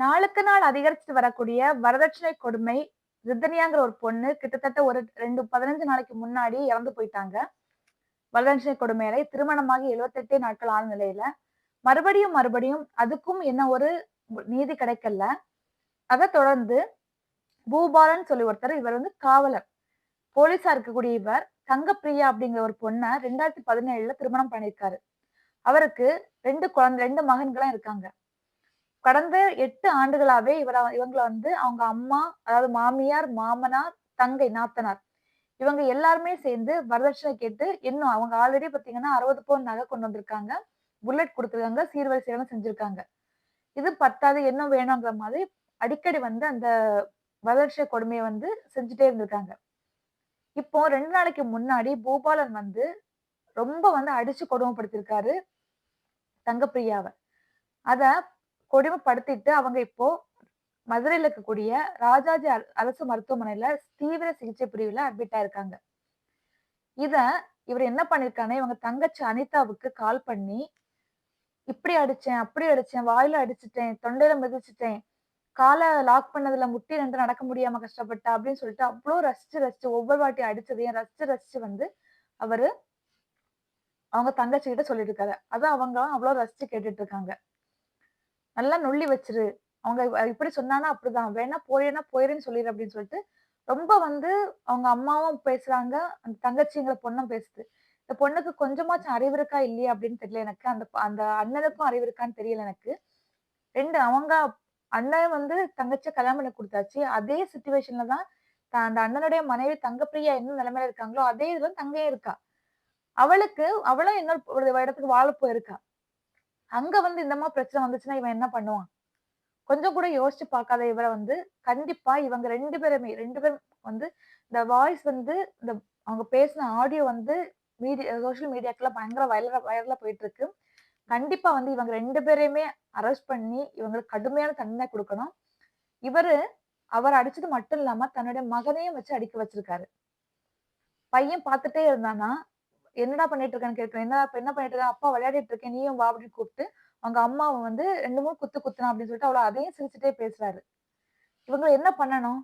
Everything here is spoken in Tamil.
நாளுக்கு நாள் அதிகரிச்சுட்டு வரக்கூடிய வரதட்சணை கொடுமை ரித்தனியாங்கிற ஒரு பொண்ணு கிட்டத்தட்ட ஒரு ரெண்டு பதினஞ்சு நாளைக்கு முன்னாடி இறந்து போயிட்டாங்க. வரதட்சணை கொடுமையில திருமணமாகி எழுபத்தெட்டே நாட்கள் ஆன நிலையில மறுபடியும் மறுபடியும் அதுக்கும் என்ன ஒரு நீதி கிடைக்கல. அதை தொடர்ந்து பூபாலன் சொல்லி ஒருத்தர் இவர் வந்து காவலர். போலீஸா இருக்கக்கூடிய இவர் தங்கப்பிரியா அப்படிங்கிற ஒரு பொண்ணை ரெண்டாயிரத்தி பதினேழுல திருமணம் பண்ணியிருக்காரு. அவருக்கு ரெண்டு குழந்தை ரெண்டு மகன்களும் இருக்காங்க. கடந்த எட்டு ஆண்டுகளாவே இவர இவங்களை வந்து அவங்க அம்மா அதாவது மாமியார் மாமனார் தங்கை நாத்தனார் இவங்க எல்லாருமே சேர்ந்து வரதட்சணை கேட்டு இன்னும் அவங்க ஆல்ரெடி பாத்தீங்கன்னா அறுபது பவுன் நகை கொண்டு வந்திருக்காங்க. புல்லட் கொடுத்துருக்காங்க. சீர்வரிசையெல்லாம் செஞ்சிருக்காங்க. இது பத்தாது என்ன வேணுங்கிற மாதிரி அடிக்கடி வந்து அந்த வரதட்சணை கொடுமையை வந்து செஞ்சுட்டே இருந்திருக்காங்க. இப்போ ரெண்டு நாளைக்கு முன்னாடி பூபாலன் வந்து ரொம்ப வந்து அடிச்சு கொடுமைப்படுத்திருக்காரு தங்கப்பிரியாவை. அத கொடுமைப்படுத்திட்டு அவங்க இப்போ மதுரையில இருக்கக்கூடிய ராஜாஜி அரசு மருத்துவமனையில தீவிர சிகிச்சை பிரிவுல அட்மிட் ஆயிருக்காங்க. இத இவர் என்ன பண்ணிருக்காங்கன்னா இவங்க தங்கச்சி அனிதாவுக்கு கால் பண்ணி இப்படி அடிச்சேன் அப்படி அடிச்சேன் வாயில அடிச்சிட்டேன் தொண்டையில மிதிச்சிட்டேன் காலை லாக் பண்ணதுல முட்டி ரெண்டு நடக்க முடியாம கஷ்டப்பட்டா அப்படின்னு சொல்லிட்டு அவ்வளோ ரசிச்சு ரசிச்சு ஒவ்வொரு வாட்டி அடிச்சதையும் ரசிச்சு ரசிச்சு வந்து அவரு அவங்க தங்கச்சி கிட்ட சொல்லிட்டு இருக்காரு. அதான் அவங்க அவ்வளோ ரசிச்சு கேட்டுட்டு இருக்காங்க. நல்லா நொள்ளி வச்சிரு. அவங்க இப்படி சொன்னானா அப்படிதான். வேணா போயினா போயிருன்னு சொல்லிடு அப்படின்னு சொல்லிட்டு ரொம்ப வந்து அவங்க அம்மாவும் பேசுறாங்க. அந்த தங்கச்சிங்கிற பொண்ணும் பேசுது. இந்த பொண்ணுக்கு கொஞ்சமாச்சும் அறிவு இருக்கா இல்லையா அப்படின்னு தெரியல எனக்கு. அந்த அந்த அண்ணனுக்கும் அறிவு இருக்கான்னு தெரியல எனக்கு. ரெண்டு அவங்க அண்ணன் வந்து தங்கச்சியை கல்யாணம் பண்ணி கொடுத்தாச்சு. அதே சுச்சுவேஷன்ல தான் அந்த அண்ணனுடைய மனைவி தங்கப்பிரியா என்ன நிலைமையில இருக்காங்களோ அதே இதுல தங்கையும் இருக்கா. அவளுக்கு அவளும் இன்னொரு ஒரு இடத்துக்கு வாழ போயிருக்கா. அங்க வந்து இந்த மாதிரி பிரச்சனை வந்துச்சுன்னா இவன் என்ன பண்ணுவான்? கொஞ்சம் கூட யோசிச்சு பார்க்காத இவரை வந்து கண்டிப்பா இவங்க ரெண்டு பேருமே ரெண்டு பேரும் வந்து இந்த வாய்ஸ் வந்து இந்த அவங்க பேசின ஆடியோ வந்து மீடியா சோஷியல் மீடியாக்குள்ள பயங்கர வைரலா வைரலா போயிட்டு இருக்கு கண்டிப்பா வந்து இவங்க ரெண்டு பேரையுமே அரெஸ்ட் பண்ணி இவங்களுக்கு கடுமையான தண்டனை கொடுக்கணும். இவரு அவர் அடிச்சது மட்டும் இல்லாம தன்னுடைய மகனையும் வச்சு அடிக்க வச்சிருக்காரு. பையன் பார்த்துட்டே இருந்தானா என்னடா பண்ணிட்டு இருக்கேன்னு கேட்கிறேன் என்ன என்ன பண்ணிட்டு இருக்கேன் அப்பா விளையாடிட்டு இருக்கேன். நீயும் வா அப்படின்னு கூப்பிட்டு அவங்க அம்மாவை வந்து ரெண்டு மூணு குத்து குத்துனா அப்படின்னு சொல்லிட்டு அவ்வளவு அதையும் சிரிச்சுட்டே பேசுறாரு. இவங்க என்ன பண்ணணும்?